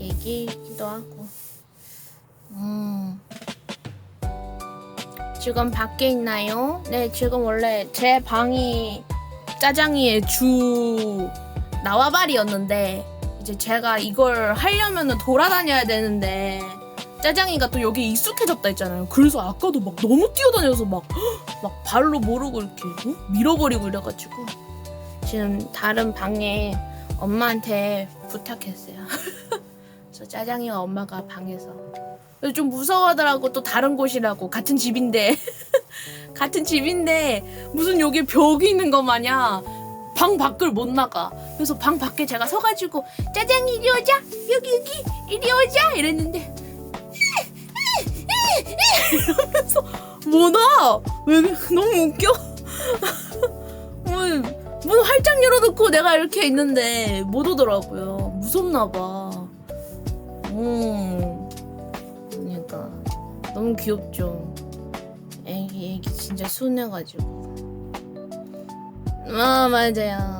얘기기도 하고. 음. 지금 밖에 있나요? 네, 지금 원래 제 방이 짜장이의 주 나와발이었는데 이제 제가 이걸 하려면은 돌아다녀야 되는데 짜장이가 또 여기 익숙해졌다 했잖아요. 그래서 아까도 막 너무 뛰어다녀서 막, 막 발로 모르고 이렇게 어? 밀어버리고 이래가지고 지금 다른 방에 엄마한테 부탁했어요. 그래서 짜장이와 엄마가 방에서. 좀 무서워하더라고 또 다른 곳이라고. 같은 집인데. 같은 집인데 무슨 여기 벽이 있는 것 마냥 방 밖을 못 나가. 그래서 방 밖에 제가 서가지고 짜장이 이리 오자. 여기 여기. 이리 오자. 이랬는데. 이러면서 뭐나? 왜 너무 웃겨? 문, 문 활짝 열어놓고 내가 이렇게 있는데 못 오더라고요. 무섭나 봐 너무 귀엽죠. 애기 애기 진짜 순해가지고. 아 맞아요.